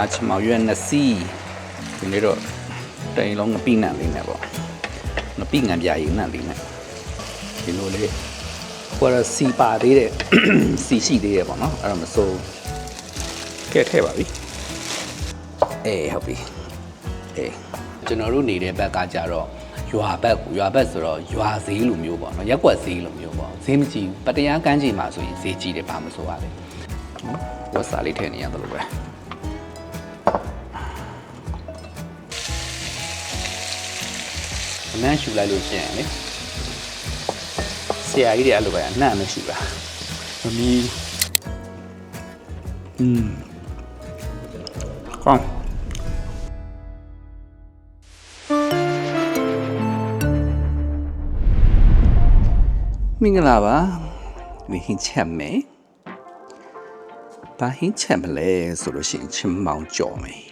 အာချမောင်ရွက်နှစ်စီးဒီနေ့တော့တိုင်လုံးငပိနံလေးနဲ့ပေါ့ငပိငံပြာရည်နံလေးနဲ့ဒီလိုလေးဟိုကတော့စီပါသေးတယ်စီရှိသေးတယ်ပေါ့နော်အဲ့တော့မစိုးကဲထည့်ပါပြီအေးဟုတ်ပြီအေးကျွန်တော်တို့နေတဲ့ဘက်ကကြတော့ရွာဘက်ကိုရွာဘက်ဆိုတော့ရွာဈေးလိုမျိုးပေါ့နော်ရက်ကွက်ဈေးလိုမျိုးပေါ့ဈေးမကြည့်ဘူးပတရားကန်းကြီးမှာဆိုရင်ဈေးကြီးတယ်ဘာမဆိုပါလဲဝတ်စားလေးထည့်နေရတယ်လို့ပဲ နမ်းရှူလိုက်လို့ရှိရင်လေဆရာကြီးတွေအဲ့လိုပဲအနမ်းမရှူတာမမီอืมကောင်းမင်္ဂလာပါဒီဟင်းချက်မယ်ဘာဟင်းချက်မလဲဆိုလို့ရှိရင်ချင်းမောင်ကြော်မယ်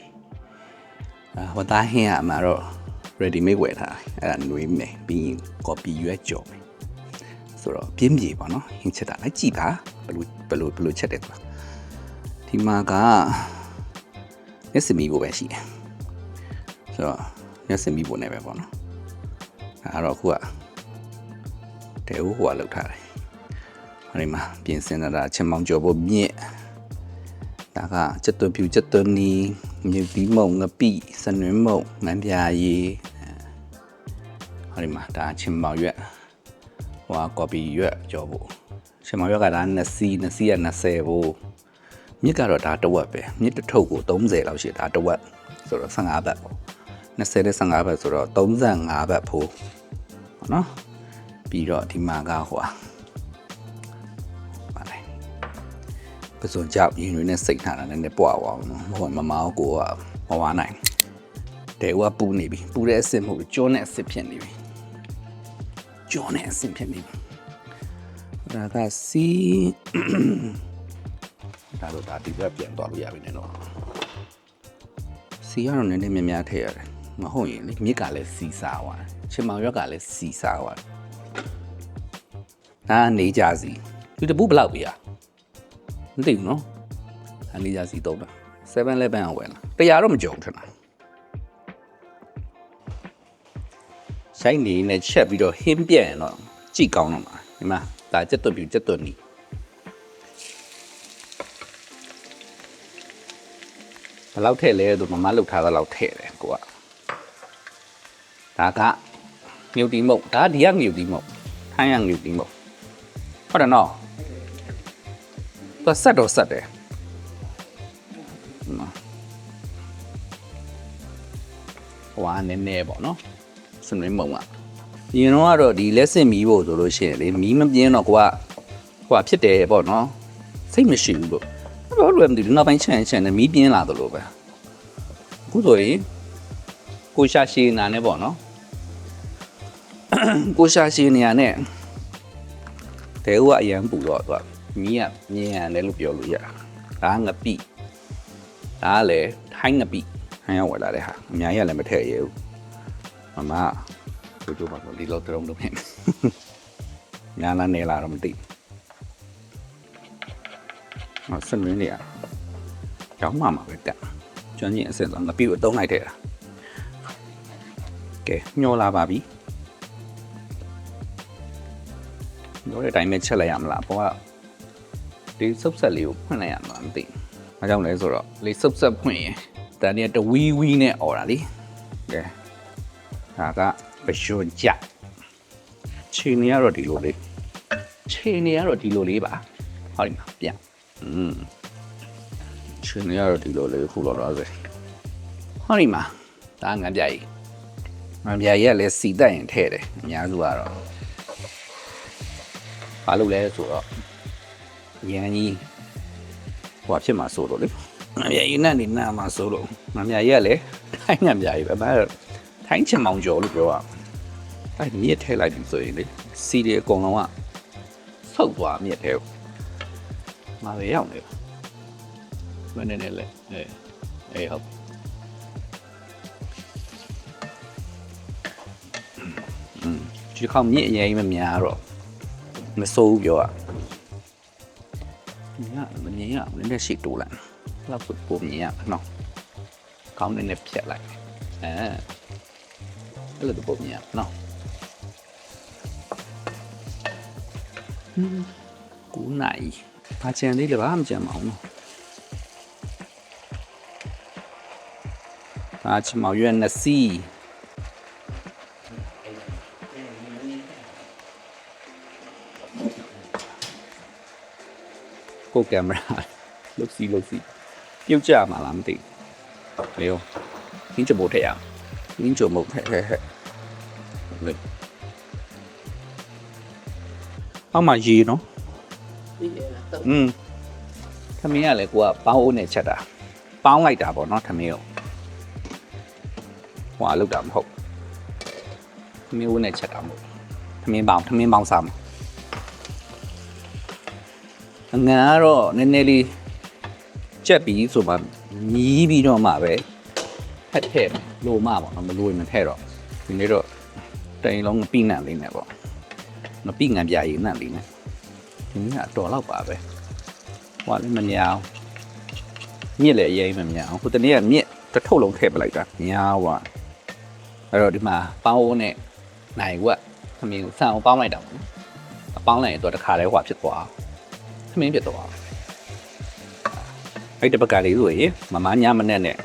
အာဝတ်သားဟင်းကအမှာတော့ ready made ဝယ်ထားတယ်အဲ့ဒါနွေးမယ်ပြီးရင် copy ရွက်ကြော်မယ်ဆိုတော့ပြင်းပြေပါနော်ဟင်းချက်တာလိုက်ကြည့်ပါဘယ်လိုဘယ်လိုဘယ်လိုချက်တယ်ကွာဒီမှာကမျက်စမီဖို့ပဲရှိတယ်ဆိုတော့မျက်စမီဖို့နဲ့ပဲပေါ့နော်အဲ့တော့အခုကတဲဦးဟိုကလောက်ထားတယ်ဟိုဒီမှာပြင်ဆင်လာတာချင်းမောင်ကြော်ဖို့မြင့် ဒါကချက်သွန်ဖြူချက်သွန်နီမြေပြီးမုံငပိစနွင်းမုံငံပြာရည်ဟိုဒီမှာဒါချင်းမောင်ရွက်ဟိုကကော်ပီရွက်ကြော်ဖို့ချင်းမောင်ရွက်ကဒါ2စီး2စီးက20ဖို့မြစ်ကတော့ဒါတစ်ဝက်ပဲမြစ်တစ်ထုပ်ကို30လောက်ရှိတယ်ဒါတစ်ဝက်ဆိုတော့15ဘတ်ပေါ့20နဲ့15ဘတ်ဆိုတော့35ဘတ်ဖို့ပေါ့နော်ပြီးတော့ဒီမှာကဟို ပစုံကြောက်ရင်တွေနဲ့စိတ်ထားတာလည်းနည်းပွားသွားအောင်နော်မဟုတ်ရင်မမအောင်ကိုကမဝါနိုင်တဲဦးကပူနေပြီပူတဲ့အစ်စ်မဟုတ်ဘူးကြောနဲ့အစ်စ်ဖြစ်နေပြီကြောနဲ့အစ်စ်ဖြစ်နေပြီဒါကစီဒါတော့ဒါဒီဘက်ပြန်သွားလို့ရပြီနဲ့တော့စီကတော့နည်းနည်းများများထည့်ရတယ်မဟုတ်ရင်လေမြစ်ကလည်းစီစားသွားတယ်ချင်မောင်ရွက်ကလည်းစီစားသွားတယ်ဒါကနေကြစီဒီတပူဘယ်လောက်ပြရ မသိဘူးနော်အလေးကြစီသုံးတာ7 11အောင်ဝယ်လာတရားတော့မကြုံထင်တာဆိုင်နေနဲ့ချက်ပြီးတော့ဟင်းပြက်ရင်တော့ကြည့်ကောင်းတော့မှာဒီမှာဒါချက်သွတ်ပြီးချက်သွတ်နီဘယ်လောက်ထည့်လဲဆိုမမလောက်ထားတာလောက်ထည့်တယ်ကိုကဒါကမြုပ်တီမုတ်ဒါဒီကမြုပ်တီမုတ်ထိုင်းရမြုပ်တီမုတ်ဟုတ်တယ်နော် သူဆက်တော့ဆက်တယ်နော်ဟိုကနည်းနည်းပေါ့နော်စနေမုံကရင်တော့ကတော့ဒီလက်စင်မီးဖို့ဆိုလို့ရှိရင်လေမီးမပြင်းတော့ကိုကဟိုကဖြစ်တယ်ပေါ့နော်စိတ်မရှိဘူးလို့ဘာလို့လဲမသိဘူးနောက်ပိုင်းချန်ချန်နဲ့မီးပြင်းလာသလိုပဲအခုဆိုရင်ကိုရှာရှည်နာနဲ့ပေါ့နော်ကိုရှာရှည်နေရနဲ့တဲဦးကအရန်ပူတော့သူက မီးကမြင်ရတယ်လို့ပြောလို့ရတာဒါကငပိဒါကလည်းထိုင်းငပိထိုင်းရောက်ဝယ်လာတဲ့ဟာအများကြီးကလည်းမထည့်ရဘူးမမတို့တို့ပါတော့ဒီလောက်တုံးလုံးနေညာလာနေလာတော့မသိမဆင်းရင်းနေရကျောင်းမှာမှာပဲတက်ကျွမ်းကျင်အစစ်ဆုံးငပိကိုတုံးလိုက်တဲ့တာကဲညှောလာပါပြီတို့တဲ့အတိုင်းပဲချက်လိုက်ရမလားဘောက ဒီဆုပ်ဆက်လေးကိုဖွင့်လိုက်ရမှာမသိဘူး။အဲကြောင့်လဲဆိုတော့လေဆုပ်ဆက်ဖွင့်ရင်တန်တည်းတဝီဝီနဲ့អော်တာလေ။ကဲ။ဒါကပရွှန်ကြ။ခြေနေရတော့ဒီလိုလေး။ခြေနေရတော့ဒီလိုလေးပါ။ဟောဒီမှာပြန်။อืม။ခြေနေရတော့ဒီလိုလေးခုလောက်တော့ဆို။ဟောဒီမှာဒါငံပြကြီး။ငံပြကြီးကလည်းစီတက်ရင်ထဲ့တယ်။အများစုကတော့ဘာလို့လဲဆိုတော့ ရန်ကြီးဟိုဖြစ်မှာဆိုလို့လေငမြကြီးနဲ့နေနာမှာဆိုလို့ငမြကြီးကလည်းထိုင်းငမြကြီးပဲမအဲ့ထိုင်းချင်မောင်ကျော်လို့ပြောရအဲ့မြစ်ထဲလိုက်ပြီဆိုရင်လေစီတွေအကုန်လုံးကဆုတ်သွားမြစ်ထဲကိုမပဲရောက်နေမနေနဲ့လေအေးအေးဟုတ်อืมဒီခေါက်မြစ်အရင်မများတော့မစိုးဘူးပြောရ မြင်ရမမြင်ရနည်းနည်းရှိတိုးလိုက်လောက်ဆိုပုံမြင်ရနော်ခေါင်းနဲ့နဲ့ဖြတ်လိုက်အဲအဲ့လိုတော့ပုံမြင်နော်ကူနိုင်ဘာချန်လေးလည်းဘာမှမကြမ်းပါဘူးနော်အာချင်မောင်ရွက်နစီ ကိုကင်မရာလုတ်စီလုတ်စီပြုတ်ကြမှာလားမသိဘူးလေယောဟင်းချမို့ထည့်ရအောင်ဟင်းချမို့ဟဲ့ဟဲ့ဟဲ့လေအောက်မှာရေနော်อืมထမင်းကလည်းကိုကပေါင်းအိုးနဲ့ချက်တာပေါင်းလိုက်တာပေါ့နော်ထမင်းကိုဟွာလောက်တာမဟုတ်ထမင်းအိုးနဲ့ချက်တာမဟုတ်ထမင်းပေါင်းထမင်းပေါင်းစားမှာ အငန်ကတော့နည်းနည်းလေးကြက်ပြီးဆိုမှမြည်ပြီးတော့မှပဲဖက်ထည့်လို့မှပေါ့နော်မလို့ရင်မထည့်တော့ဒီနေ့တော့တိုင်လုံးပြိနံလေးနဲ့ပေါ့မပြိငံပြရည်နံလေးနဲ့ဒီနေ့ကအတော်တော့ပါပဲဟိုကလည်းမညာအောင်မြစ်လည်းအရင်မညာအောင်ဟိုတနေ့ကမြစ်တစ်ထုပ်လုံးထည့်ပလိုက်တာညာဟွာအဲ့တော့ဒီမှာပေါင်းအိုးနဲ့နိုင်ဝက်သမီးကိုဆန်အောင်ပေါင်းလိုက်တာပေါ့နော်အပေါင်းလိုက်ရင်တော့တစ်ခါတည်းဟွာဖြစ်သွား အောင်သမင်းပြတ်သွားအဲ့တပကလေးဆိုရင်မမညမနဲ့နဲ့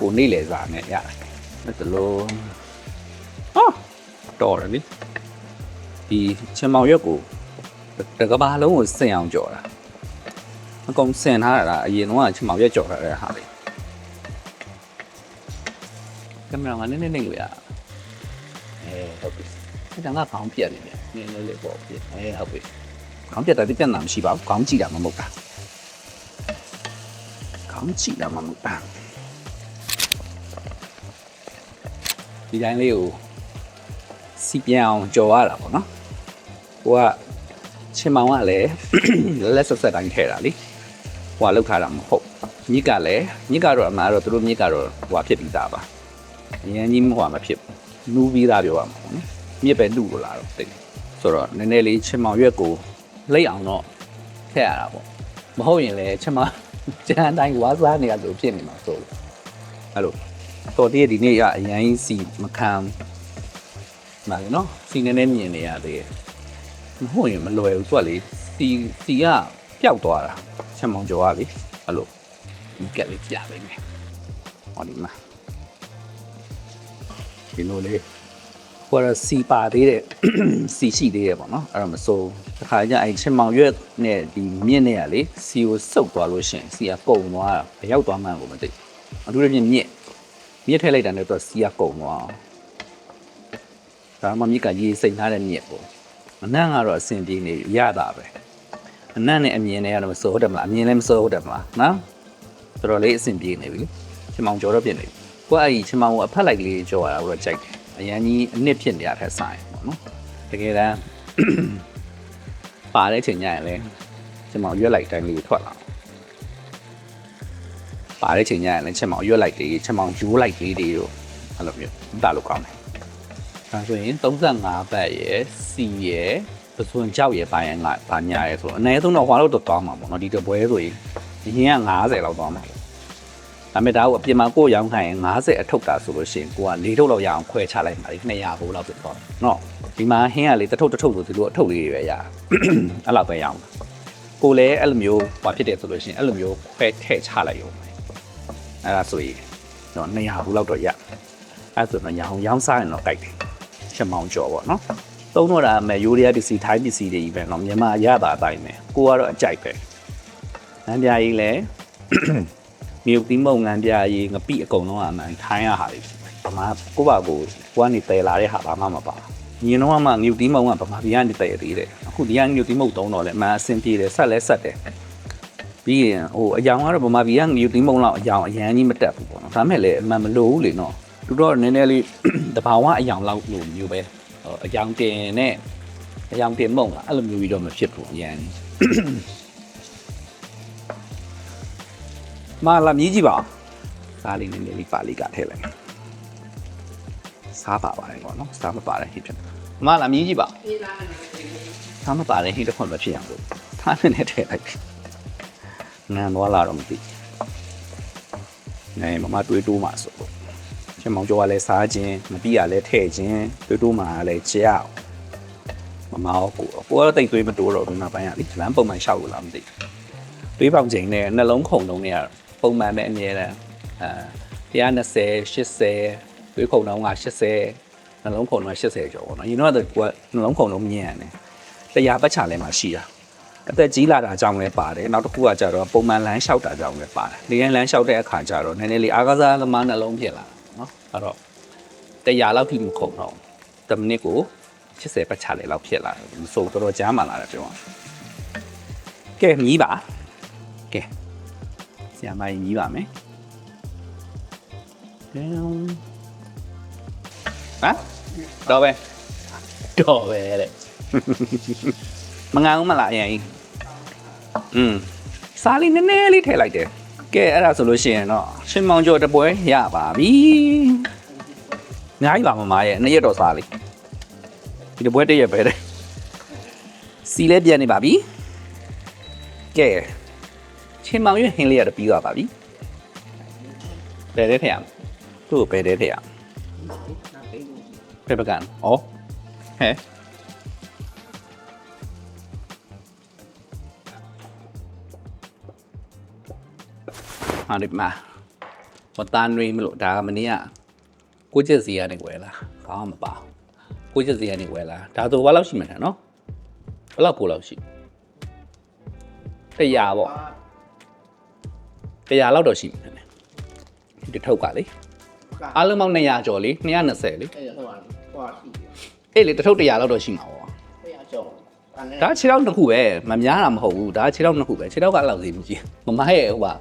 ကိုနေလေစားနဲ့ရတယ်ဒါတလို့ဟာတော်တယ်လေဒီချင်မောင်ရွက်ကိုတကဘာလုံးကိုစင်အောင်ကြော်တာအကုန်စင်ထားတာအရင်တော့ချင်မောင်ရွက်ကြော်ထားတဲ့ဟာလေးကင်မရာကနည်းနည်းနေလို့ရအဲဟုတ်ပြီအဲ့ဒါကခေါင်းပြက်နေတယ်နည်းနည်းလေးပေါ့ပြက်အဲဟုတ်ပြီ ခေါင်းပြတ်တာတိပြတ်တာမရှိပါဘူးခေါင်းကြည့်တာမမဟုတ်တာခေါင်းကြည့်တာမမဟုတ်တာဒီတိုင်းလေးကိုစီပြန်အောင်ကြော်ရတာပေါ့နော်ကိုကချင်းမောင်ကလည်းလက်ဆက်ဆက်တိုင်းထဲတာလေဟိုကလောက်ထားတာမဟုတ်မြစ်ကလည်းမြစ်ကတော့အမှန်တော့သူတို့မြစ်ကတော့ဟိုကဖြစ်ပြီးသားပါအရင်ကြီးမဟိုကမဖြစ်ဘူးနူးပြီးသားပြောရမှာပေါ့နော်မြစ်ပဲလူလို့လာတော့တိတ်ဆိုတော့နည်းနည်းလေးချင်းမောင်ရွက်ကို လိတ်အောင်တော့ထည့်ရတာပေါ့မဟုတ်ရင်လည်းချက်မကျန်အတိုင်းဝါးစားနေရလို့ဖြစ်နေမှာဆိုလို့အဲ့လိုတော်တည်းဒီနေ့ရအရင်စီမခံပါလေနော်စီနေနေမြင်နေရသေးတယ်မဟုတ်ရင်မလွယ်ဘူးသူကလေစီစီကပျောက်သွားတာချက်မောင်ကျော်ကလေအဲ့လိုဒီကက်လေးပြပေးမယ်ဟောဒီမှာဒီလိုလေး ဟိုကတော့စီပါသေးတဲ့စီရှိသေးတယ်ပေါ့နော်အဲ့တော့မစိုးတခါကျအဲ့ချင်းမောင်ရွက်နဲ့ဒီမြင့်နဲ့ကလေစီကိုစုပ်သွားလို့ရှရင်စီကကုံသွားတာဘယ်ရောက်သွားမှန်းကိုမသိအထူးသဖြင့်မြင့်မြင့်ထည့်လိုက်တာနဲ့တော့စီကကုံသွားအောင်ဒါမှမြင့်ကရေစိမ်ထားတဲ့မြင့်ပေါ့အနံ့ကတော့အဆင်ပြေနေရတာပဲအနံ့နဲ့အမြင်နဲ့ကတော့မစိုးဟုတ်တယ်မလားအမြင်လည်းမစိုးဟုတ်တယ်မလားနော်တော်တော်လေးအဆင်ပြေနေပြီချင်းမောင်ကြောတော့ပြင်နေပြီကိုကအဲ့ဒီချင်းမောင်ကိုအဖက်လိုက်ကလေးကြောရတာကိုတော့ကြိုက်တယ် အရန်ကြီးအနစ်ဖြစ်နေရတဲ့ဆိုင်ပေါ့နော်တကယ်တမ်းပါတဲ့ချိန်ညရင်လဲကျွန်မရွက်လိုက်တိုင်းလေးထွက်လာပါတဲ့ချိန်ညရင်လဲချက်မောင်ရွက်လိုက်လေးချက်မောင်ယူလိုက်လေးတွေတော့အဲ့လိုမျိုးတာလို့ကောင်းတယ်ဒါဆိုရင်35ဘတ်ရယ်စီရယ်ပစွန်ကြောက်ရယ်ပိုင်းငါပါညာရယ်ဆိုတော့အနည်းဆုံးတော့ဟွာလို့တော့တောင်းမှာပေါ့နော်ဒီတပွဲဆိုရင်အရင်က90လောက်တောင်းမှာ ဒါပေမဲ့ဒါကိုအပြင်မှာကိုရောင်းခိုင်းရင်90အထုပ်တာဆိုလို့ရှိရင်ကိုက၄ထုပ်လောက်ရအောင်ခွဲချလိုက်ပါလေ200ဘိုးလောက်ဖြစ်သွားတယ်နော်ဒီမှာဟင်းကလေတထုပ်တထုပ်ဆိုဒီလိုအထုပ်လေးတွေပဲရအဲ့လောက်ပဲရအောင်ကိုလည်းအဲ့လိုမျိုးဘာဖြစ်တယ်ဆိုလို့ရှိရင်အဲ့လိုမျိုးခွဲထည့်ချလိုက်ရုံပဲအဲ့ဒါဆိုရင်တော့200ဘူးလောက်တော့ရအဲ့ဆိုတော့ရအောင်ရောင်းစားရင်တော့ကြိုက်တယ်ချက်မောင်းကြော်ပေါ့နော်သုံးတော့ဒါမဲ့ရိုးရရပစ္စည်းထိုင်းပစ္စည်းတွေကြီးပဲနော်မြန်မာရတာအတိုင်းပဲကိုကတော့အကြိုက်ပဲနန်းပြားကြီးလည်း မြုပ်သီးမုံငံပြားကြီးငပိအကုန်လုံးအမှန်ထိုင်းရဟာတွေဗမာကိုပါကိုကိုကနေတည်လာတဲ့ဟာဘာမှမပါညင်တော့မှမြုပ်သီးမုံကဗမာပြည်ကနေတည်သေးတယ်အခုဒီကမြုပ်သီးမုံတုံးတော့လဲအမှန်အဆင်ပြေတယ်ဆက်လဲဆက်တယ်ပြီးရင်ဟိုအယောင်ကတော့ဗမာပြည်ကမြုပ်သီးမုံလောက်အယောင်အရန်ကြီးမတက်ဘူးပေါ့နော်ဒါမဲ့လည်းအမှန်မလို့ဘူးလေနော်သူတော့နည်းနည်းလေးတဘာဝအယောင်လောက်လို့မျိုးပဲဟိုအယောင်တင်နဲ့အယောင်တင်မုံကအဲ့လိုမျိုးပြီးတော့မဖြစ်ဘူးအရန် မလာမြည်ကြည့်ပါစားလေးနည်းနည်းလေးပါလေးကထည့်လိုက်စားပါပါတယ်ပေါ့နော်စားမပါတဲ့ဟိဖြစ်မလာမြည်ကြည့်ပါစားမပါတဲ့ဟိတစ်ခွန်းမဖြစ်အောင်လို့ထားနေနဲ့ထည့်လိုက်ငံသွားလာတော့မသိနေမမတွေးတိုးမှာဆိုလို့ချင်းမောင်ကျော်ကလည်းစားခြင်းမပြီးရလည်းထဲ့ခြင်းတွေးတိုးမှာလည်းကြောက်မမရောကိုရောကိုကတော့တိတ်တွေးမတိုးတော့ဘူးနောက်ပိုင်းကလေလမ်းပုံမှန်ရှောက်လို့လားမသိဘူးတွေးပေါင်ချိန်နဲ့နှလုံးခုန်လုံးနဲ့က ပုံမှန်ပဲအမြဲတမ်းအဲ120 80တွေးခုန်လုံးက80နှလုံးခုန်လုံးက80ကျော်ပေါ့နော်ရင်တော့ကကိုကနှလုံးခုန်လုံးမြင်ရတယ်တရားပတ်ချလဲမှာရှိတာအသက်ကြီးလာတာကြောင့်လည်းပါတယ်နောက်တစ်ခုကကြတော့ပုံမှန်လမ်းလျှောက်တာကြောင့်လည်းပါတယ်နေရင်လမ်းလျှောက်တဲ့အခါကျတော့နည်းနည်းလေးအားကစားသမားနှလုံးဖြစ်လာတာနော်အဲ့တော့တရားလောက်ထိမခုံတော့10မိနစ်ကို80ပတ်ချလေလောက်ဖြစ်လာတယ်ဆိုတော့တော်တော်ကြားမှလာတယ်ပြောအောင်ကဲမြည်ပါကဲ ဆရာမကြီးမြည်ပါမယ်ဟမ်ဟာတော့ပဲတော့ပဲတဲ့မငန်းဘူးမလားအရင်ကြီးอืมစားလေးနည်းနည်းလေးထည့်လိုက်တယ်ကဲအဲ့ဒါဆိုလို့ရှိရင်တော့ရှင်မောင်ကျော်တပွဲရပါပြီအများကြီးပါမမရဲ့နှစ်ရက်တော့စားလေးဒီတပွဲတစ်ရက်ပဲတဲ့စီလဲပြန်နေပါပြီကဲ ရှင်မောင်ရဲ့ဟင်းလေးရတော့ပြီးသွားပါပြီဘယ်တဲ့ထည့်ရမလဲသူ့ကိုဘယ်တဲ့ထည့်ရမလဲပေပကန်ဩဟဲ့ဟာဒီမှာဝတ်သားနွေးမလို့ဒါကမနေ့ကကိုကျက်စီကနေဝယ်လာခေါင်းမပါကိုကျက်စီကနေဝယ်လာဒါဆိုဘာလောက်ရှိမှန်းနော်ဘယ်လောက်ပို့လောက်ရှိတရားပေါ့ တရားလောက်တော့ရှိမှန်းဒီထုတ်ကလေအားလုံးပေါင်း200ကျော်လေ220လေအဲ့ဒါဟိုဟာဟိုဟာရှိတယ်အေးလေတစ်ထုတ်100လောက်တော့ရှိမှာပေါ့အဲ့ဒါကြောင့်ဒါနဲ့ဒါခြေထောက်တစ်ခုပဲမများတာမဟုတ်ဘူးဒါခြေထောက်နှစ်ခုပဲခြေထောက်ကအဲ့လောက်စီမကြည့်မမရဲ့ဟိုပါ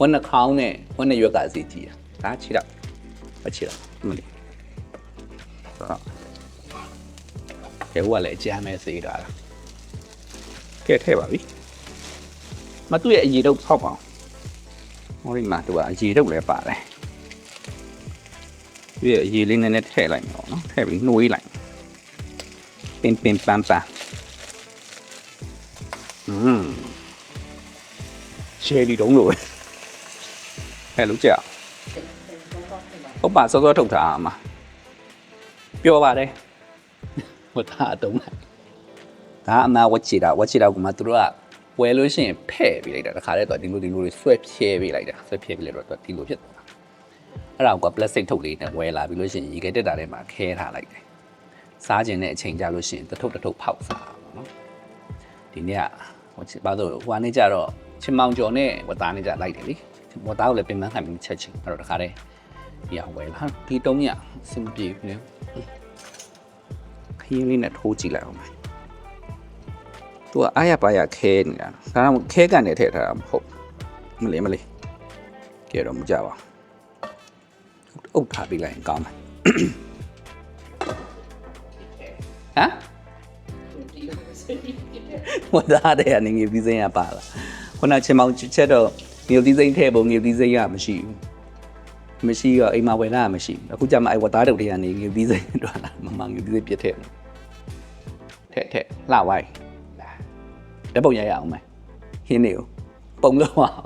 ဝက်နှခေါင်းနဲ့ဝက်နှရွက်ကစီကြည့်တာဒါခြေထောက်မခြေထောက်မလီဆိုတော့ကဲဟိုကလည်းအကြမ်းမဲ့စေးတာလားကဲထည့်ပါပြီမသူ့ရဲ့အရေတုပ်ဖောက်ပါအောင် ဟောဒီမှာသူကအရေတုပ်လည်းပါတယ်သူ့ရဲ့အရေလေးနည်းနည်းထည့်လိုက်မယ်ပေါ့နော်ထည့်ပြီးနှွေးလိုက်ပင်ပင်ပန်းပန်းอืมရှယ်ဒီတုံးလို့ပဲဟဲ့လူကြောက်ဟုတ်ပါစောစောထုတ်ထားမှာပြောပါတယ်ဝတ်သားတုံးလိုက်ဒါအမဝတ်ချီတာဝတ်ချီတာကမှသူတို့က ဝယ်လို့ရှိရင်ဖဲ့ပေးလိုက်တာတခါတည်းတော့ဒီလိုဒီလိုတွေဆွဲဖြဲပေးလိုက်တာဆွဲဖြဲပေးလိုက်တော့ဒီလိုဖြစ်သွားတာအဲ့ဒါကပလက်စတစ်ထုတ်လေးနဲ့ဝယ်လာပြီးလို့ရှိရင်ရေခဲတက်တာထဲမှာခဲထားလိုက်တယ်စားခြင်းနဲ့အချိန်ကြာလို့ရှိရင်တစ်ထုပ်တစ်ထုပ်ဖောက်စားပါနော်ဒီနေ့ကဟိုချဘာလို့ဟိုကနေကြတော့ချင်မောင်ကျော်နဲ့ဝတ်သားနဲ့ကြလိုက်တယ်လေဝတ်သားကိုလည်းပြင်ပန်းခံပြီးချက်ချင်းအဲ့တော့တခါတည်းဒီအောင်ဝယ်လာဒီတုံးရအဆင်မပြေဘူးလေခရင်လေးနဲ့ထိုးကြည့်လိုက်အောင်မယ် သူကအားရပါရခဲနေတာဒါတော့ခဲကန်နေထည့်ထားတာမဟုတ်မလေးမလေးကဲတော့မကြပါဘူးအုပ်ထားပြီးလိုက်ရင်ကောင်းမယ်ဟမ်ဝတ်သားတဲ့ကနေငေပြီးစိမ့်ရပါလားခုနချင်မောင်ချက်တော့ငေပြီးစိမ့်ထဲပုံငေပြီးစိမ့်ရမရှိဘူးမရှိတော့အိမ်မှာဝယ်လာမရှိဘူးအခုကျမှအဲ့ဝတ်သားတုပ်တွေကနေငေပြီးစိမ့်တော့လာမမငေပြီးစိမ့်ပြစ်ထဲထဲထဲလှဝိုင်း လက်ပုံရရအောင်မယ်ဟင်းနေကိုပုံလို့အောင်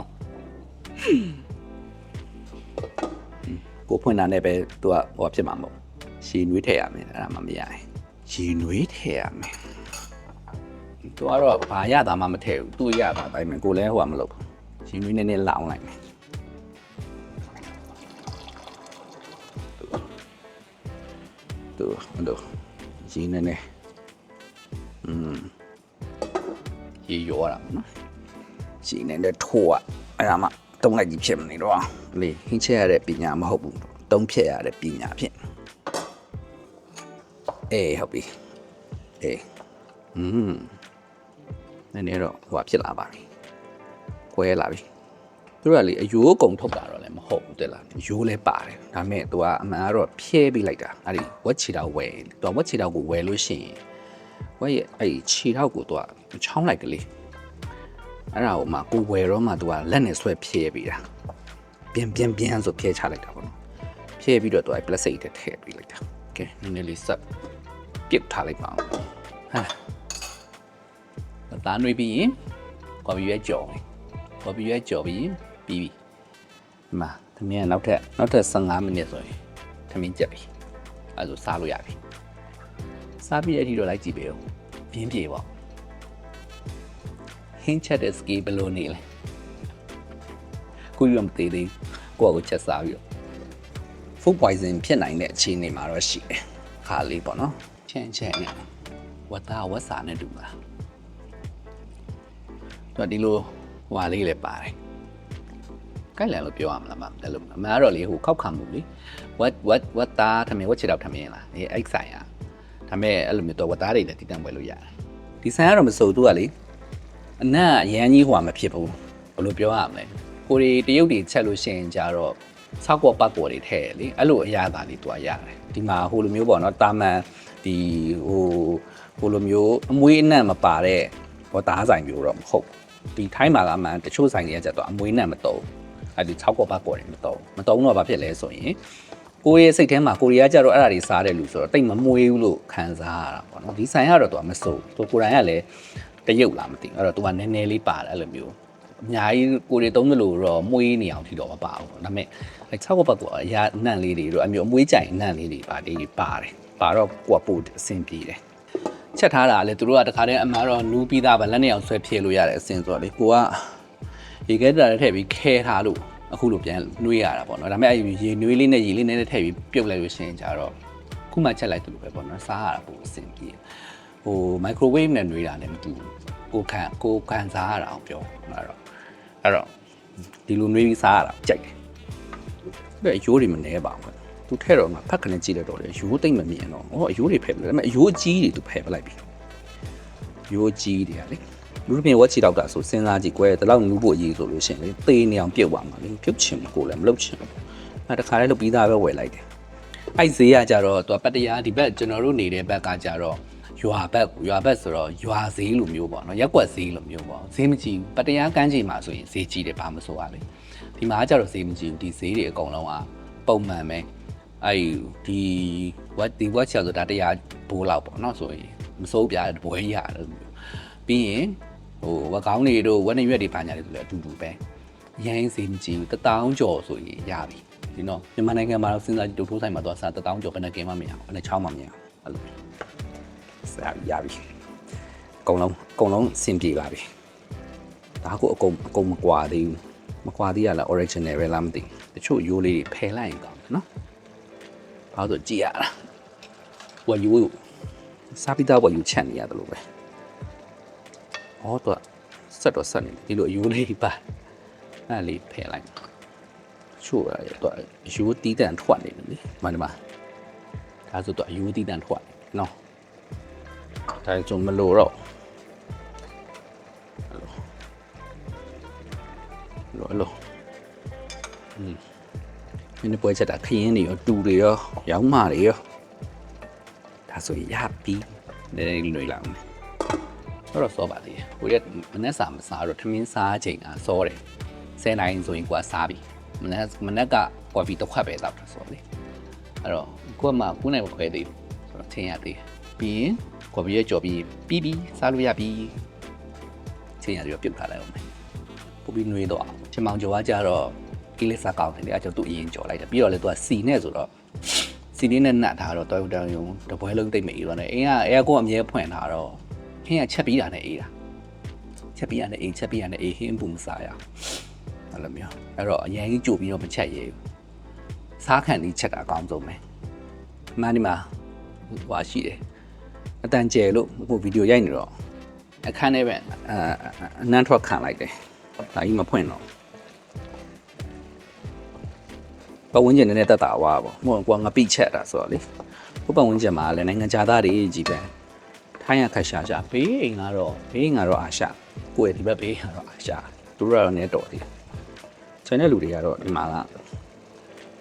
ကိုဖွင့်တာနဲ့ပဲသူကဟိုဖြစ်မှာမဟုတ်ရှည်နွေးထည့်ရမယ်အဲ့ဒါမှမရရင်ရှည်နွေးထည့်ရမယ်သူကတော့ဘာရတာမှမထည့်ဘူးသူ့ရတာတိုင်းမယ်ကိုလည်းဟိုကမလုပ်ဘူးရှင်နွေးနည်းနည်းလောင်းလိုက်မယ်သူသူရှင်နည်းနည်းอืม ရေရောတာပေါ့နော်ရှင်နည်းနည်းထိုးอ่ะအဲ့ဒါမှတုံးလိုက်ကြီးဖြစ်မနေတော့လေဟင်းချက်ရတဲ့ပညာမဟုတ်ဘူးတုံးဖြတ်ရတဲ့ပညာဖြစ်အေးဟုတ်ပြီအေးอืม နည်းနည်းတော့ဟိုဟာဖြစ်လာပါပြီ။ကွဲလာပြီ။သူတို့ကလေအယိုးကုံထုတ်တာတော့လည်းမဟုတ်ဘူးတဲ့လား။အယိုးလည်းပါတယ်။ဒါပေမဲ့သူကအမှန်ကတော့ဖြဲပေးလိုက်တာ။အဲ့ဒီဝက်ချီတောက်ဝယ်။သူကဝက်ချီတောက်ကိုဝယ်လို့ရှိရင် ဝက်ရဲ့အဲ့ဒီခြေထောက်ကိုသူကချောင်းလိုက်ကလေး။အဲ့ဒါကိုမှကိုဝယ်တော့မှသူကလက်နဲ့ဆွဲဖြဲပေးတာ။ပြန်ပြန်ပြန်ဆိုဖြဲချလိုက်တာပေါ့နော်။ဖြဲပြီးတော့သူကပလက်စိတ်ထဲထည့်ပေးလိုက်တာ။ကဲနည်းနည်းလေးဆက်ပြုတ်ထားလိုက်ပါအောင်။ဟာသားနွေးပြီးရင်ကော်ပီရွက်ကြော်မယ်ကော်ပီရွက်ကြော်ပြီးရင်ပြီးပြီဒီမှာသမင်းကနောက်ထပ်နောက်ထပ်15မိနစ်ဆိုရင်သမင်းကြက်ပြီအဲဒါဆိုစားလို့ရပြီ စားပြီးတဲ့အထိတော့လိုက်ကြည့်ပေးဦးပြင်းပြေပေါ့ဟင်းချက်တဲ့စကီဘယ်လိုနေလဲကိုရမသေးသေးကိုယ့်ကိုချက်စားပြီးတော့ food poison ဖြစ်နိုင်တဲ့အခြေအနေမှာတော့ရှိတယ်ခါလေးပေါ့နော်ချင်ချင်နဲ့ဝတ်သားဝတ်စာနဲ့တူမှာသူကဒီလိုဟွာလေးလည်းပါတယ်ကိုက်လန်လို့ပြောရမလားမအဲ့လိုအမှန်ကတော့လေဟိုခောက်ခါမှုလေဝတ်ဝတ်ဝတ်သားထမင်းဝတ်ချစ်တော့ထမင်းလားဒီအဲ့ဆိုင်อ่ะ ဒါပေမဲ့အဲ့လိုမျိုးတော့ဝတ်သားတွေလည်းတည်တံ့ပွဲလို့ရတယ်ဒီဆိုင်ကတော့မစိုးသူကလေအနက်အရန်ကြီးဟွာမဖြစ်ဘူးဘယ်လိုပြောရမလဲကိုရီတရုတ်တွေချက်လို့ရှိရင်ကြတော့ဆောက်ကောပတ်ကောတွေထဲလေအဲ့လိုအရာသာလေးသူကရတယ်ဒီမှာဟိုလိုမျိုးပေါ့နော်တာမန်ဒီဟိုဟိုလိုမျိုးအမွေးအနံ့မပါတဲ့ဟောသားဆိုင်မျိုးတော့မဟုတ်ဒီထိုင်းမှာကမှတချို့ဆိုင်တွေကကျတော့အမွေးအနံ့မတုံးအဲ့ဒီဆောက်ကောပတ်ကောတွေမတုံးမတုံးတော့ဘာဖြစ်လဲဆိုရင် ကိုယ့်ရဲ့စိတ်ထဲမှာကိုရီးယားကျတော့အဲ့ဒါတွေစားတယ်လို့ဆိုတော့တိတ်မမွေးဘူးလို့ခံစားရတာပေါ့နော်ဒီဆိုင်ကတော့သူကမစိုးသူကိုယ်တိုင်ကလည်းတရုတ်လားမသိဘူးအဲ့တော့သူကနည်းနည်းလေးပါတယ်အဲ့လိုမျိုးအများကြီးကိုတွေသုံးသလိုတော့မွေးနေအောင်ထီတော့မပါဘူးဒါပေမဲ့အဲ၆ဘက်ကအရာအနှံ့လေးတွေတော့အမျိုးအမွေးကြိုင်အနှံ့လေးတွေပါလေးတွေပါတယ်ပါတော့ကိုကပို့အဆင်ပြေတယ်ချက်ထားတာလေသူတို့ကတခါတည်းအမှန်တော့နူးပြီးသားပဲလက်နဲ့အောင်ဆွဲဖြည့်လို့ရတဲ့အဆင်ဆိုတော့လေကိုကရေခဲတာလည်းထည့်ပြီးခဲထားလို့ အခုလိုပြန်နှွေးရတာပေါ့နော်ဒါပေမဲ့အဲရေနွေးလေးနဲ့ရေလေးနဲ့ထည့်ပြီးပြုတ်လိုက်လို့ရှိရင်ကြတော့ခုမှချက်လိုက်သူလိုပဲပေါ့နော်စားရတာပိုအဆင်ပြေဟို microwave နဲ့နှွေးတာလည်းမတူဘူးကိုခံကိုခံစားရတာအောင်ပြောအဲ့တော့အဲ့တော့ဒီလိုနှွေးပြီးစားရတာကြိုက်တယ်။ဒါအယိုးတွေမနေပါဘူး။သူထဲတော့ငါဖက်ခနဲ့ကြည့်လိုက်တော့လေရိုးသိမ့်မမြင်တော့။ဟောအယိုးတွေဖယ်ပလိုက်။ဒါပေမဲ့အယိုးကြီးတွေသူဖယ်ပလိုက်ပြီ။ရိုးကြီးတွေကလေ လူတို့ပြင်ဝက်ချီတော့တာဆိုစဉ်းစားကြည့်ကွယ်တလောက်နူးဖို့အရေးဆိုလို့ရှိရင်လေသေနေအောင်ပြုတ်သွားမှာလေပြုတ်ချင်မကိုလည်းမလုပ်ချင်ဘူး။အဲတခါလေးလုပ်ပြီးသားပဲဝယ်လိုက်တယ်။အဲ့ဈေးကကြတော့သူကပတ္တရားဒီဘက်ကျွန်တော်တို့နေတဲ့ဘက်ကကြတော့ရွာဘက်ရွာဘက်ဆိုတော့ရွာဈေးလိုမျိုးပေါ့နော်ရက်ကွက်ဈေးလိုမျိုးပေါ့ဈေးမကြည့်ဘူးပတ္တရားကမ်းခြေမှာဆိုရင်ဈေးကြီးတယ်ဘာမဆိုရလေဒီမှာကြတော့ဈေးမကြည့်ဘူးဒီဈေးတွေအကုန်လုံးကပုံမှန်ပဲအဲ့ဒီဝက်ဒီဝက်ချာဆိုတာတရားဘိုးလောက်ပေါ့နော်ဆိုရင်မစိုးပြဘွဲရတယ်လို့မျိုးပြီးရင် ဟိုဝက်ကောင်းတွေတို့ဝက်နေရွက်တွေပါညာတွေဆိုလည်းအတူတူပဲရိုင်းဈေးမကြည့်ဘူးတထောင်ကျော်ဆိုရင်ရပြီဒီတော့မြန်မာနိုင်ငံမှာတော့စဉ်းစားကြည့်ဒုထိုးဆိုင်မှာတော့စားတထောင်ကျော်ဘယ်နဲ့ကင်းမှမရဘူးဘယ်နဲ့ချောင်းမှမရဘူးအဲ့လိုစားရပြီအကုန်လုံးအကုန်လုံးအဆင်ပြေပါပြီဒါကိုအကုန်အကုန်မကွာသေးဘူးမကွာသေးရလား original ပဲလားမသိဘူးတချို့ရိုးလေးတွေဖယ်လိုက်ရင်ကောင်းတယ်နော်ဘာလို့ကြည့်ရလားဝယ်ယူစားပြီးသားဝယ်ယူချက်နေရတယ်လို့ပဲ ဩတော့ဆက်တော့ဆက်နေတယ်ဒီလိုရိုးလေးပါအဲ့လေးဖယ်လိုက်ချို့ရတော့ရိုးတီးတန်ထွက်နေတယ်လေမန္တမှာဒါဆိုတော့ရိုးတီးတန်ထွက်နော်ဒါကြုံမလို့တော့လောလောอืมမင်းပွဲချက်တာခရင်တွေရောတူတွေရောရောင်းမတွေရောဒါဆိုရပြီနည်းနည်းလွေလာအောင် တော့တော့စောပါသေးတယ်ဟိုရက်မနေ့စာမစားတော့ထမင်းစားချိန်ကစောတယ်10နိုင်ဆိုရင်ကိုကစားပြီမနေ့မနေ့ကကွာပြီးတစ်ခွက်ပဲတောက်တာဆိုလေအဲ့တော့ကိုကမှခုနိုင်မခွဲသေးဘူးဆိုတော့ချင်းရသေးတယ်ပြီးရင်ကော်ပီရဲ့ကြော်ပြီးပြီးပြီးစားလို့ရပြီချင်းရပြီးပြုတ်ထားလိုက်အောင်မယ်ပို့ပြီးနှွေးတော့အောင်ချင်းမောင်ကျော်ကကြတော့ကိလေသာကောင်းတယ်လေအကျော်သူ့အရင်ကြော်လိုက်တယ်ပြီးတော့လေသူကစီနဲ့ဆိုတော့စီလေးနဲ့နှက်ထားတော့တော်တော်ရုံတပွဲလုံးတိတ်မအေးတော့နဲ့အင်းကအဲကောအမြဲဖွင့်ထားတော့ ဟင်းကချက်ပြီးတာနဲ့အေးတာချက်ပြီးတာနဲ့အေးချက်ပြီးတာနဲ့အေးဟင်းပူမစားရအဲ့လိုမျိုးအဲ့တော့အရင်ကြီးကြိုပြီးတော့မချက်ရဘူးစားခံပြီးချက်တာအကောင်းဆုံးပဲမှန်ဒီမှာဟွာရှိတယ်အတန်ကျယ်လို့ဟိုဗီဒီယိုရိုက်နေတော့အခန်းထဲပဲအအနန်းထွက်ခံလိုက်တယ်ဒါကြီးမဖွင့်တော့ပတ်ဝန်းကျင်နည်းနည်းတက်တာဝါပေါ့ဟိုကွာငပိချက်တာဆိုတော့လေဟိုပတ်ဝန်းကျင်မှာလည်းနိုင်ငံခြားသားတွေကြီးပဲ ထိုင်းရခက်ရှာရှာဘေးအိမ်ကတော့ဘေးအိမ်ကတော့အာရှကိုယ့်ရဲ့ဒီဘက်ဘေးအိမ်ကတော့အာရှသူတို့ကတော့နည်းတော်သေးတယ်ခြံတဲ့လူတွေကတော့ဒီမှာက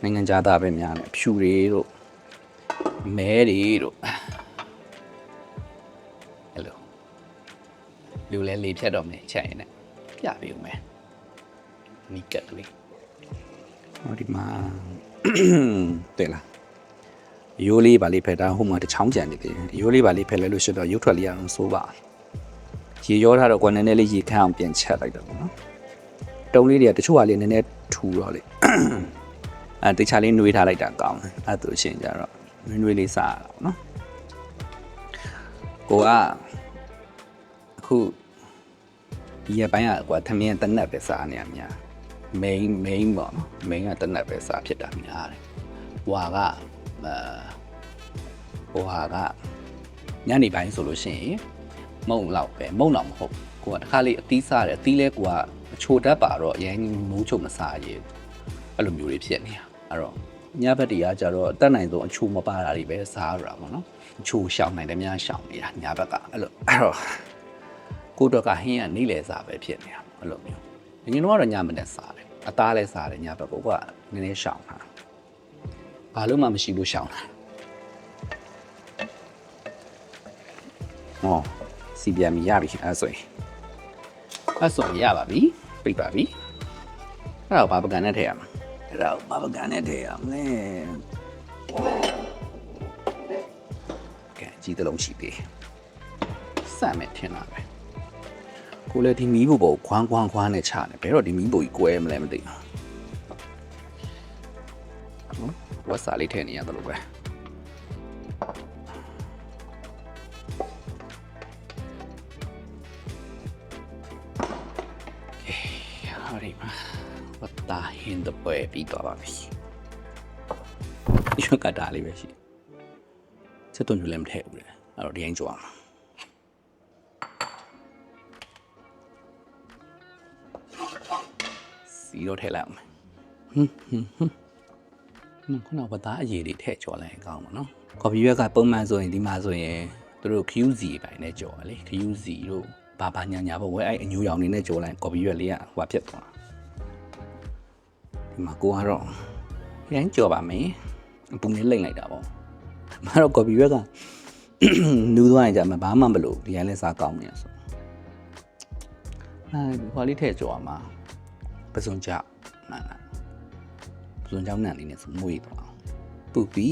နိုင်ငံခြားသားပဲများတယ်ဖြူတွေတို့မဲတွေတို့အဲ့လိုလူလဲလေဖြတ်တော့မယ်ချက်ရင်လည်းပြပေးဦးမယ်နီကတ်ကလေးဟောဒီမှာတဲ့လား ရိုးလေးပါလေးဖက်တာဟိုမှာတစ်ချောင်းကြံနေတယ်ရိုးလေးပါလေးဖက်လဲလို့ရှိတော့ရုပ်ထွက်လေးအောင်စိုးပါရေရောထားတော့ကွာနည်းနည်းလေးရေခမ်းအောင်ပြန်ချက်လိုက်တော့ပေါ့နော်တုံးလေးတွေကတချို့ဟာလေးနည်းနည်းထူတော့လေအဲတခြားလေးနှွေးထားလိုက်တာကောင်းတယ်အဲ့ဒါဆိုရှင်ကြတော့နှွေးနှွေးလေးစားရအောင်နော်ကိုကအခုဒီရပိုင်းကကွာသမင်းတနက်ပဲစားနေရများ main main ပေါ့နော် main ကတနက်ပဲစားဖြစ်တာများတယ်ဟွာကအဲ ဟိုဟာကညနေပိုင်းဆိုလို့ရှိရင်မုံလောက်ပဲမုံတော့မဟုတ်ကိုကတစ်ခါလေးအသီးစားတယ်အသီးလဲကိုကအချိုတတ်ပါတော့အရင်မိုးချုံမစားရည်အဲ့လိုမျိုးတွေဖြစ်နေတာအဲ့တော့ညဘက်တည်းကကြတော့အတက်နိုင်ဆုံးအချိုမပါတာတွေပဲစားရတာပေါ့နော်အချိုရှောင်နိုင်တယ်များရှောင်နေတာညဘက်ကအဲ့လိုအဲ့တော့ကိုတော့ကဟင်းကနေလေစားပဲဖြစ်နေတာအဲ့လိုမျိုးအရင်တော့ကတော့ညမနဲ့စားတယ်အသားလဲစားတယ်ညဘက်ကိုကနည်းနည်းရှောင်တာ ဘာလို့မှမရှိလို့ရှောင်တာဟောစီပြန်မရပြီအဲ့ဆိုရင်အဲ့ဆိုရင်ရပါပြီပြပါပြီအဲ့တော့ဘာပကံနဲ့ထည့်ရမှာအဲ့တော့ဘာပကံနဲ့ထည့်ရမလဲကဲကြီးတလုံးရှိသေးစမ်းမယ်ထင်တာပဲကိုလည်းဒီမီးဘူပေါ်ခွန်းခွန်းခွန်းနဲ့ချတယ်ဘယ်တော့ဒီမီးဘူကြီးကွဲမလဲမသိဘူး ဝတ်စာလေးထည့်နေရတယ်လို့ပဲဟာဒီမှာဝတ်တာဟင်းတော့ပဲပြီးတော့ပါပြီဒီကတားလေးပဲရှိစက်သွန်ယူလည်းမထည့်ဘူးလေအဲ့တော့ဒီရင်ကြွားမှာစီတော့ထည့်လိုက်အောင်ဟွန်းဟွန်းဟွန်း ခုနကဝတ်သားအရေးတွေထည့်ကြော်လိုက်ရင်ကောင်းပါနော်ကော်ဖီရွက်ကပုံမှန်ဆိုရင်ဒီမှာဆိုရင်သူတို့ QZ ပိုင်းနဲ့ကြော်တယ်လေ QZ တို့ဘာဘာညာညာပေါ့ဝဲအဲ့အညူရောင်နေနဲ့ကြော်လိုက်ကော်ဖီရွက်လေးကဟိုဖြစ်သွားဒီမှာကိုကတော့ရမ်းကြော်ပါမယ်အပူနဲ့လိမ့်လိုက်တာပေါ့မတော့ကော်ဖီရွက်ကနူးသွားရင်じゃမဘာမှမလို့ဒီတိုင်းလဲစားကောင်းနေရဆိုအဲဒီဟိုလေးထည့်ကြော်အောင်ပါပစုံကြောက်မှန်လား ပစုံကြောက်နံလေးနဲ့ဆိုမွေးသွားအောင်ပူပြီ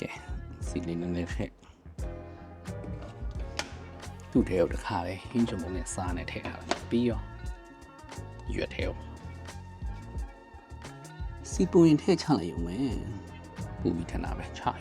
ကဲစီလေးနည်းနည်းထည့်သူ့ထဲကိုတစ်ခါပဲဟင်းချုံပုံနဲ့စားနဲ့ထည့်ထားတယ်ပြီးရောရွက်ထဲကိုစီပူရင်ထည့်ချလိုက်ရုံပဲပူပြီးထင်တာပဲချာ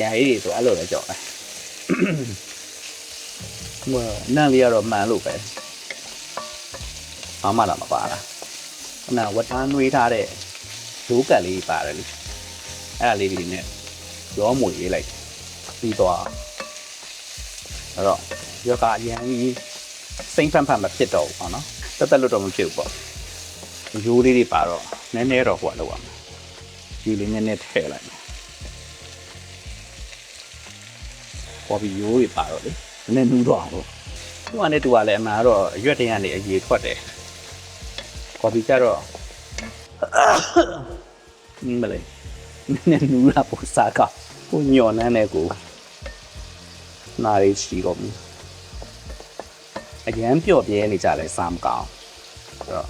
ကြီးညာကြီးတွေဆိုအဲ့လိုပဲကြောက်တယ်ဟိုနန့်လေးကတော့မှန်လို့ပဲဘာမှတော့မပါလားခုနဝတ်သားနှွေးထားတဲ့ဒိုးကတ်လေးပါတယ်လေအဲ့ဒါလေးတွေနဲ့ရောမွေရေးလိုက်ပြီးတော့အဲ့တော့ယောဂအရင်ကြီးစိမ့်ဖန်ဖန်မဖြစ်တော့ဘူးပေါ့နော်တက်တက်လို့တော့မဖြစ်ဘူးပေါ့ရိုးလေးတွေပါတော့နည်းနည်းတော့ဟိုကလောက်ရမယ်ဒီလေးနည်းနည်းထည့်လိုက် မယ်ပေါ်ပြီးရိုးတွေပါတော့လေနည်းနည်းနူးတော့အောင်လို့သူကလည်းသူကလည်းအမှန်တော့အရွက်တရံနေအရေထွက်တယ်ပေါ်ပြီးကြတော့မလေးနည်းနည်းနူးလာပို့စားကကိုညော်နှမ်းနေကိုနာရီရှိတော့မီအရန်ပျော့ပြဲနေကြလဲစားမကောင်းအဲ့တော့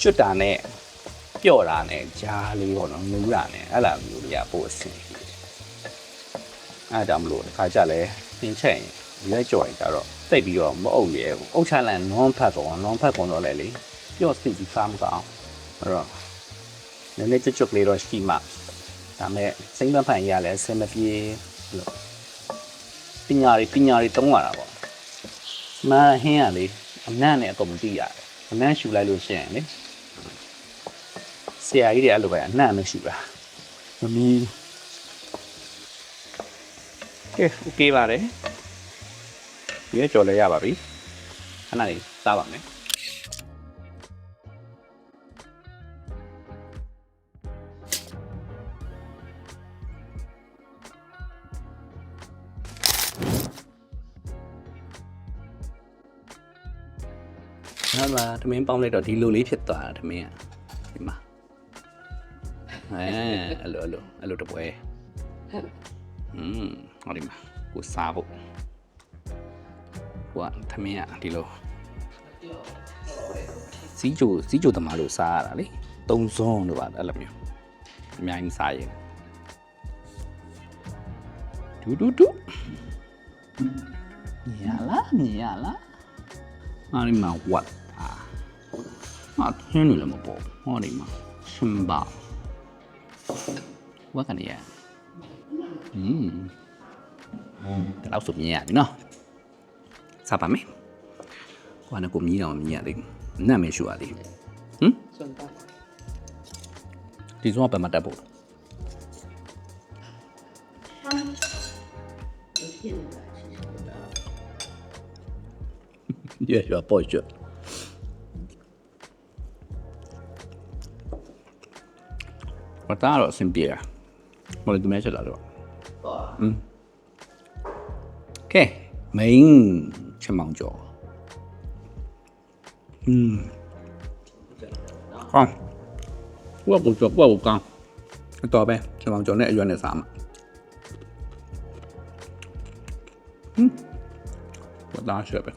ကျွတ်တာနဲ့ပျော့တာနဲ့ကြားလေးပေါ့နော်နူးတာနဲ့အဲ့လိုမျိုးတွေကပို့အဆင်ပြေ အဲ့ဒါကြောင့်မလို့တစ်ခါကြလဲသင်ချက်ရင်ရွက်ကြော်ရင်ကြတော့တိတ်ပြီးတော့မအုပ်ရဲဘူးအုတ်ချလန်နွန်ဖတ်ကောင်နွန်ဖတ်ကောင်တော့လေလေပြော့စစ်ပြီးစားမကောင်းအဲ့တော့နည်းနည်းကြွကြွလေးတော့ရှိမှဒါမဲ့စိမ့်မဖန်ရလဲဆင်မပြေလို့ပညာတွေပညာတွေတုံးလာတာပေါ့မဟင်းရလေအနံ့နဲ့အကုန်မသိရတယ်အနံ့ရှူလိုက်လို့ရှိရင်လေဆရာကြီးတွေအဲ့လိုပဲအနံ့နဲ့ရှူတာမမီး ကဲ okay ပါတယ်ဒီကကြော်လဲရပါပြီခဏလေးစားပါမယ်ဟုတ်လားသမင်းပေါင်းလိုက်တော့ဒီလိုလေးဖြစ်သွားတာသမင်းကဒီမှာအဲအဲ့လိုအဲ့လိုအဲ့လိုတပွဲဟွန်း ဟောဒီမှာကိုစားဖို့ကိုကသမင်းကဒီလိုစီဂျိုစီဂျိုသမားလို့စားရတာလေသုံးစွန်းလို့ပါအဲ့လိုမျိုးအများကြီးစားရင်ဒူဒူဒူရလားရလားမာရီမာဝတ်အာမထင်းလို့လည်းမပေါ်ဟောဒီမှာရှင်ပါဝတ်ကနေရอืม ဒါတော့ဆိုမြင်ရပြီနော်စားပါမယ်ကိုကလည်းကိုမြည်တော့မမြင်ရသေးဘူးနတ်မရှိရသေးဘူးဟမ် 顺带。 ဒီဆုံးကဘယ်မှာတက်ဖို့လဲ 越学不学。我打了身边啊，我哋做咩出嚟咯？嗯 ကဲ main ချက်မောင်ကျော်อืมကောင်းဘွားကိုကျော်ဘွားကိုကောင်းတော်ပဲချက်မောင်ကျော်နဲ့အရွယ်နဲ့စားမှာဟမ်ဘာသားချက်ပဲ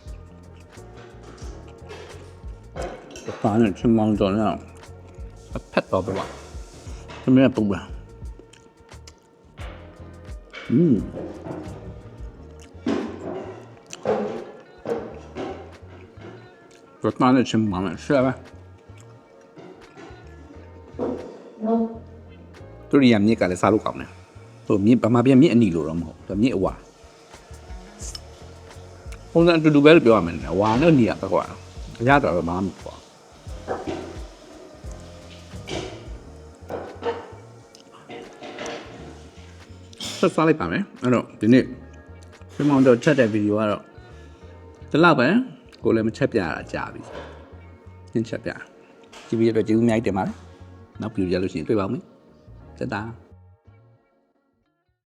ပါနဲ့ချက်မောင်ကျော်နဲ့အဖက်တော်ပဲပါသမီးကပုံပါอืม 嗯，个单嘅青芒嚟食咩？တို့ရမြစ်ကလည်းစားလို့ကောင်းတယ်။တို့မြစ်ဗမာပြန်မြစ်အနီလို့တော့မဟုတ်ဘူး။မြစ်အဝါ။ပုံစံအတူတူပဲလို့ပြောရမယ်။ဝါနဲ့နီရပဲကွာ။ရတော့ဘာမှမပေါ့။ဆက်စားလိုက်ပါမယ်။အဲ့တော့ဒီနေ့ပြမောင်တော့ချက်တဲ့ဗီဒီယိုကတော့ဒီလောက်ပဲ ကိုလည်းမချက်ပြရတာကြာပြီ။ညချက်ပြ။ဒီဗီဒီယိုတော့ကျေးဇူးအများကြီးတင်ပါတယ်။နောက်ဗီဒီယိုရလို့ရှိရင်တွေ့ပါဦးမယ်။တက်တာ။